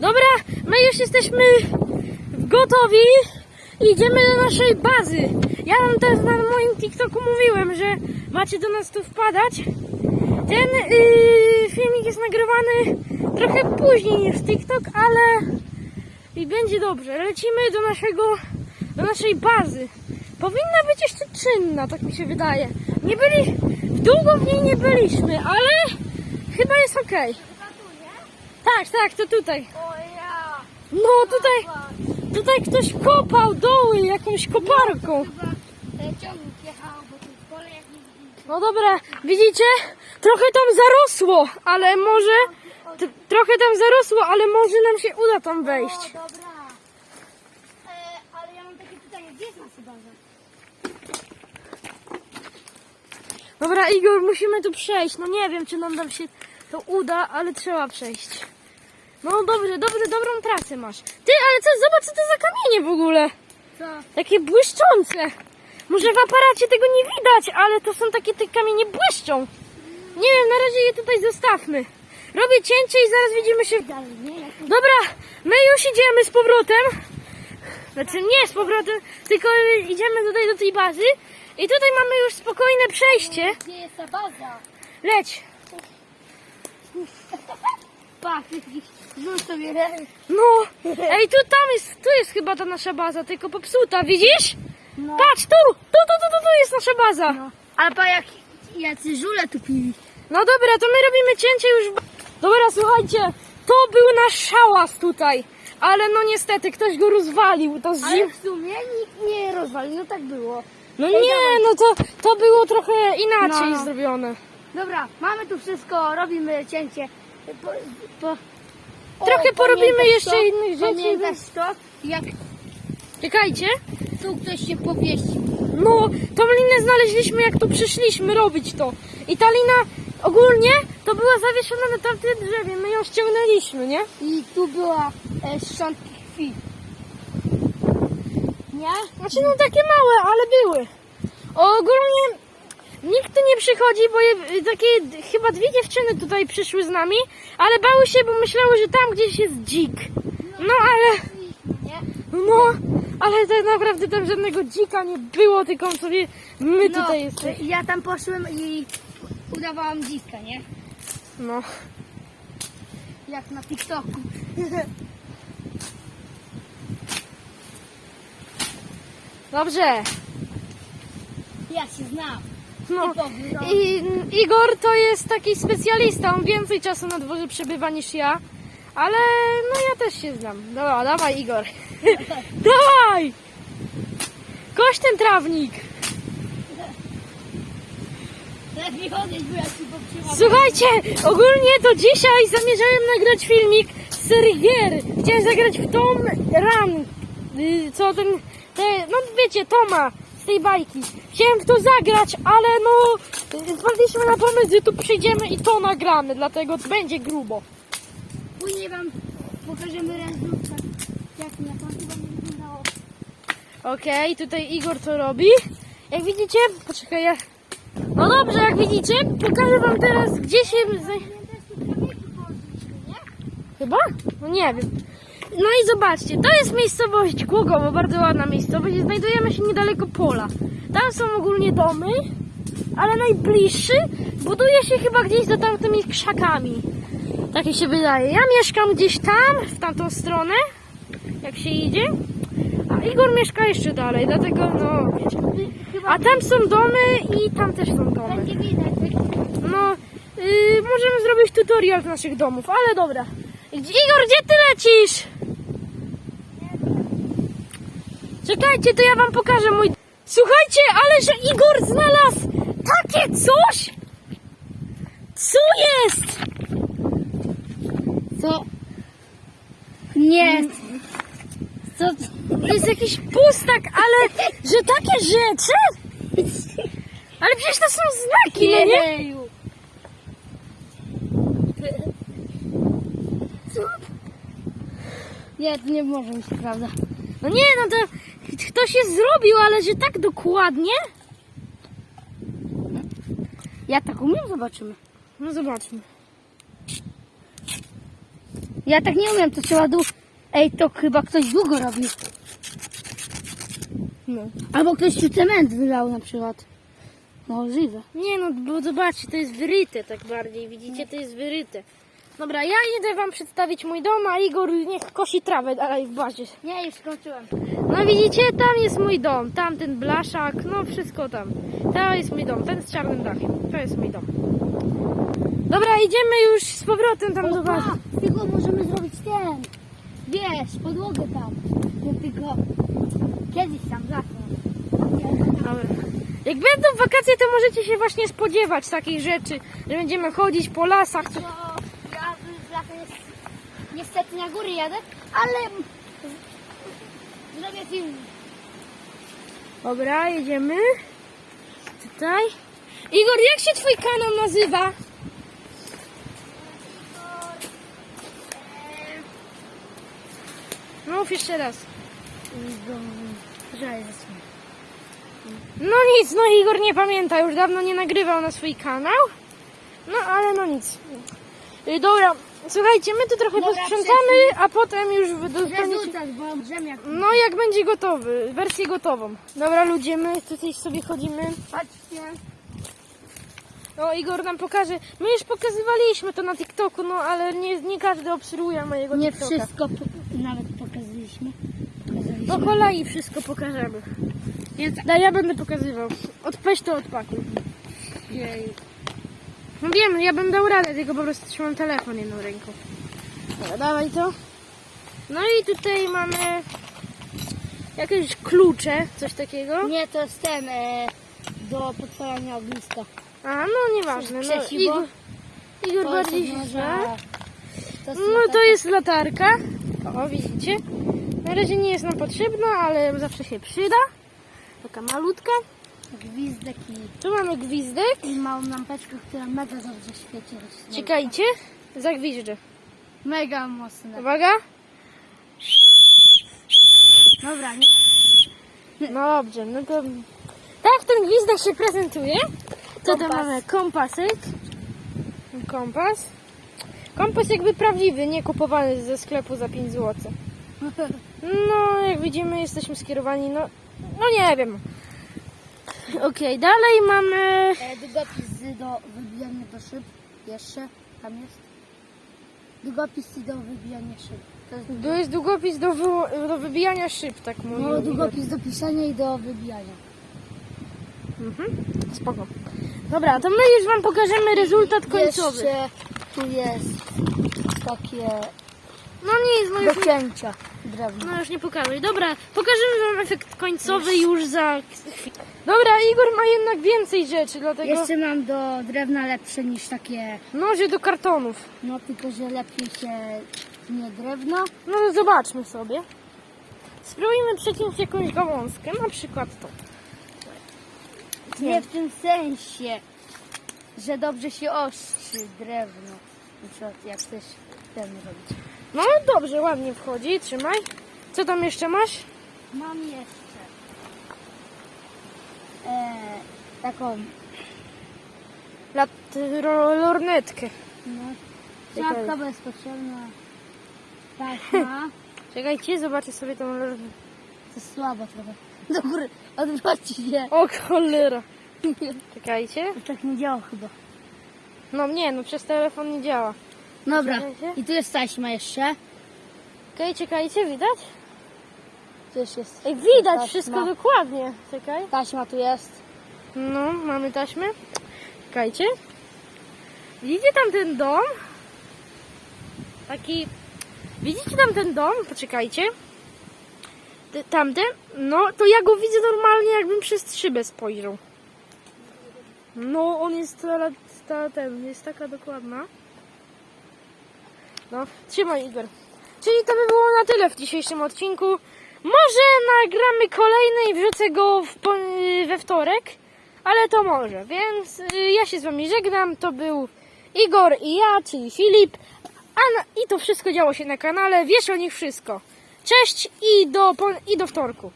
Dobra, my już jesteśmy gotowi idziemy do naszej bazy. Ja wam też na moim TikToku mówiłem, że macie do nas tu wpadać. Ten yy, filmik jest nagrywany trochę później niż TikTok, ale i będzie dobrze. Lecimy do naszego, do naszej bazy. Powinna być jeszcze czynna, tak mi się wydaje. Nie byli, długo w niej nie byliśmy, ale chyba jest okej. Tak, tak, to tutaj. No tutaj, tutaj ktoś kopał doły jakąś koparką. Chyba e, ciągnik jechał, bo tu w pole jak nie widzicie. No dobra, widzicie? Trochę tam zarosło, ale może, t- trochę tam zarosło, ale może nam się uda tam wejść. O, dobra. E, ale ja mam takie pytanie, gdzie jest nasza baza? Dobra, Igor, musimy tu przejść. No nie wiem, czy nam tam się to uda, ale trzeba przejść. No dobrze, dobrze, dobrą trasę masz. Ty, ale co, zobacz, co to za kamienie w ogóle. Co? Takie błyszczące. Może w aparacie tego nie widać, ale to są takie te kamienie błyszczą. Nie wiem, na razie je tutaj zostawmy. Robię cięcie i zaraz widzimy się. Dobra, my już idziemy z powrotem. Znaczy nie z powrotem, tylko idziemy tutaj do tej bazy. I tutaj mamy już spokojne przejście. Gdzie jest ta baza? Leć. Jakiś rzuć sobie. No, ej, tu tam jest, tu jest chyba ta nasza baza, tylko popsuta, widzisz? No. Patrz, tu, tu, tu, tu, tu, tu jest nasza baza. no. Ale pa jak jacy żule tu pili. No dobra, to my robimy cięcie już. Dobra, słuchajcie, to był nasz szałas tutaj. Ale no niestety, ktoś go rozwalił. To z Ale w sumie nikt nie rozwalił, no tak było. No Ej, nie, no to, to było trochę inaczej No. zrobione. Dobra, mamy tu wszystko, robimy cięcie. Po, po, Trochę porobimy jeszcze to? innych rzeczy. Pamiętasz to? Jak Czekajcie. tu ktoś się powiesił. No, tą linę znaleźliśmy jak tu przyszliśmy robić to. I ta lina ogólnie to była zawieszona na tamtym drzewie. My ją ściągnęliśmy, nie? I tu była e, szczątki krwi. Nie? Znaczy no takie małe, ale były. Ogólnie nikt tu nie przychodzi, bo je, takie chyba dwie dziewczyny tutaj przyszły z nami, ale bały się, bo myślały, że tam gdzieś jest dzik. No ale, no, ale tak naprawdę tam żadnego dzika nie było, tylko sobie my No, tutaj jesteśmy. Ja tam poszłem i udawałam dziwkę, nie? No. Jak na TikToku. Dobrze. Ja się znam. No. No. I, Igor to jest taki specjalista, on więcej czasu na dworze przebywa niż ja, ale no ja też się znam. Dobra, dawaj Igor. dawaj! Kość ten trawnik. Słuchajcie, ogólnie to dzisiaj zamierzałem nagrać filmik z serii gier. Chciałem zagrać w Tom Run, y, co ten, te, no wiecie, Toma tej bajki. Chciałem w to zagrać, ale no wpadliśmy na pomysł, że tu przyjdziemy i to nagramy, dlatego będzie grubo. Później wam pokażemy rezultat. Jak na to chyba nie wyglądało. Okej, tutaj Igor to robi. Jak widzicie, poczekaj, ja... No dobrze, jak widzicie, pokażę wam teraz, gdzie się... Chyba? No nie wiem. No i zobaczcie, to jest miejscowość Głogowo, bardzo ładna miejscowość. Znajdujemy się niedaleko pola. Tam są ogólnie domy, ale najbliższy buduje się chyba gdzieś za tamtymi krzakami. Tak mi się wydaje. Ja mieszkam gdzieś tam, w tamtą stronę, jak się idzie. A Igor mieszka jeszcze dalej, dlatego no. A tam są domy i tam też są domy. No, yy, możemy zrobić tutorial z naszych domów, ale dobra. Igor, gdzie ty lecisz? Czekajcie, to ja wam pokażę mój... Słuchajcie, ale że Igor znalazł takie coś! Co jest? Co? Nie. Co? To jest jakiś pustak, ale że takie rzeczy? Ale przecież to są znaki, no nie? Nie, to nie może być prawda. No nie, no to ktoś je zrobił, ale że tak dokładnie? Ja tak umiem? Zobaczymy. No zobaczmy. Ja tak nie umiem, to trzeba dłu... Ej, to chyba ktoś długo robił. No. Albo ktoś tu cement wylał na przykład. Możliwe. Nie no, bo zobaczcie, to jest wyryte tak bardziej, widzicie, to jest wyryte. Dobra, ja idę wam przedstawić mój dom, a Igor niech kosi trawę dalej w bazie. Nie, już skończyłem. No widzicie, tam jest mój dom, tam ten blaszak, no wszystko tam. To jest mój dom, ten z czarnym dachem, to jest mój dom. Dobra, idziemy już z powrotem tam do bazy. Tylko możemy zrobić ten. Wiesz, podłogę tam. Nie tylko kiedyś tam. Dobra. Jak będą wakacje, to możecie się właśnie spodziewać takich rzeczy, że będziemy chodzić po lasach. To ja z latem jest, niestety na góry jadę, ale zrobię film. Dobra, jedziemy. Tutaj. Igor, jak się twój kanał nazywa? Mów jeszcze raz. No nic, no Igor nie pamięta, już dawno nie nagrywał na swój kanał. No ale no nic. Y, Dobra, słuchajcie, my tu trochę Dobra, posprzątamy, a potem już wy dostaniecie... Bo. No jak będzie gotowy, wersję gotową. Dobra ludzie, my tutaj sobie chodzimy. Patrzcie. No Igor nam pokaże. My już pokazywaliśmy to na TikToku, no ale nie, nie każdy obserwuje mojego Nie TikToka. wszystko po, nawet pokazaliśmy. Pokazaliśmy. Do kolei wszystko pokażemy. Więc Daj, ja będę pokazywał. Odpeś to odpakuj. jej. No wiem, ja bym dał radę, tylko po prostu trzymam telefon jedną ręką. Dobra, dawaj to. No i tutaj mamy jakieś klucze, coś takiego. Nie, to jest ten e, do podpalania ogniska. A, no nieważne. No, Krzesiwo. Igor, Igor To bardziej jest się może- zna. To jest No to jest latarka. O, widzicie? Na razie nie jest nam potrzebna, ale zawsze się przyda. Taka malutka. Gwizdek i, Tu mamy gwizdek. i małą lampeczkę, która mega dobrze świeci. Czekajcie, zagwiżdżę. Mega mocne. Uwaga. Dobra, nie. No dobrze, no to tak ten gwizdek się prezentuje. Co tam mamy? Kompasek. Kompas. Kompas jakby prawdziwy, nie kupowany ze sklepu za 5 zł. No, jak widzimy, jesteśmy skierowani, no, no nie wiem. Okej, dalej mamy E, długopisy do wybijania do szyb. Jeszcze tam jest. Długopisy do wybijania szyb. To jest To jest długopis do, wy, do wybijania szyb, tak mówię. no, długopis do pisania i do wybijania. Mhm. Spoko. Dobra, to my już Wam pokażemy rezultat końcowy. Jeszcze tu jest takie No nic, no już, do cięcia drewna. no już nie pokażę. Dobra, pokażemy Wam efekt końcowy już za chwilę. Dobra, Igor ma jednak więcej rzeczy, dlatego Jeszcze mam do drewna lepsze niż takie, noże do kartonów. no tylko że lepiej się nie drewno. No zobaczmy sobie. Spróbujmy przeciąć jakąś gałązkę, na przykład to. Nie w tym sensie, że dobrze się ostrzy drewno. Na przykład jak chcesz ten robić. No dobrze, ładnie wchodzi, trzymaj. Co tam jeszcze masz? Mam jeszcze e, taką, Lat, lornetkę. no, czapka bezpotrzebna, taśma. Czekajcie, zobaczę sobie tą lornetkę. To słabo trochę. Do góry, odwróci się. O cholera. Czekajcie. To tak nie działa chyba. No nie, no przez telefon nie działa. Dobra, Czekajcie. i tu jest taśma jeszcze. Okej, czekajcie, widać? Jeszcze jest Ej, widać taśma. wszystko dokładnie. Czekaj. Taśma tu jest. No, mamy taśmę. Czekajcie. Widzicie tam ten dom? Taki... Widzicie tam ten dom? Poczekajcie. Ty- Tamten? No, to ja go widzę normalnie, jakbym przez szybę spojrzał. No, on jest ta, ta, ten, jest taka dokładna. No, trzymaj Igor. Czyli to by było na tyle w dzisiejszym odcinku. Może nagramy kolejny i wrzucę go w, we wtorek, ale to może. Więc y, ja się z wami żegnam. To był Igor i ja, czyli Filip. A na, I to wszystko działo się na kanale. Wiesz o nich wszystko. Cześć i do, i do wtorku.